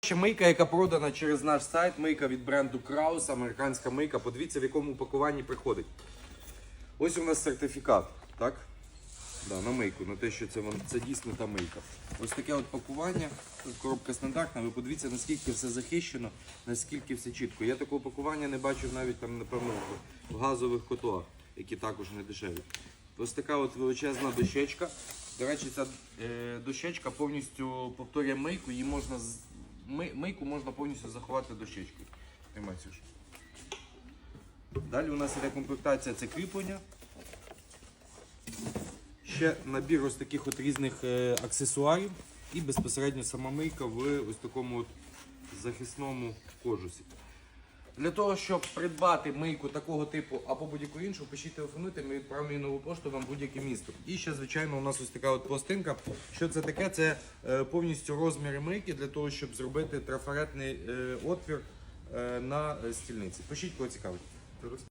Ще мийка, яка продана через наш сайт, мийка від бренду Kraus, американська мийка. Подивіться, в якому упакуванні приходить. Ось у нас сертифікат, так? Да, на мийку, на те, що це, це дійсно та мийка. Ось таке от пакування. Коробка стандартна. Ви подивіться, наскільки все захищено, наскільки все чітко. Я такого пакування не бачив навіть там, напевно, в- газових котлах, які також не дешеві. Ось така от величезна дощечка. До речі, ця е, дощечка повністю повторює мийку. Її можна ми- мийку можна повністю заховати дощечкою. Далі у нас іде комплектація це кріплення. Ще набір ось таких от різних е, аксесуарів і безпосередньо сама мийка в ось такому от захисному кожусі. Для того, щоб придбати мийку такого типу або будь-яку іншу, пишіть телефонуйте, ми відправимо її нову пошту вам будь-яке місто. І ще, звичайно, у нас ось така от пластинка. Що це таке? Це е, повністю розміри мийки для того, щоб зробити трафаретний е, отвір е, на е, стільниці. Пишіть, кого цікавить.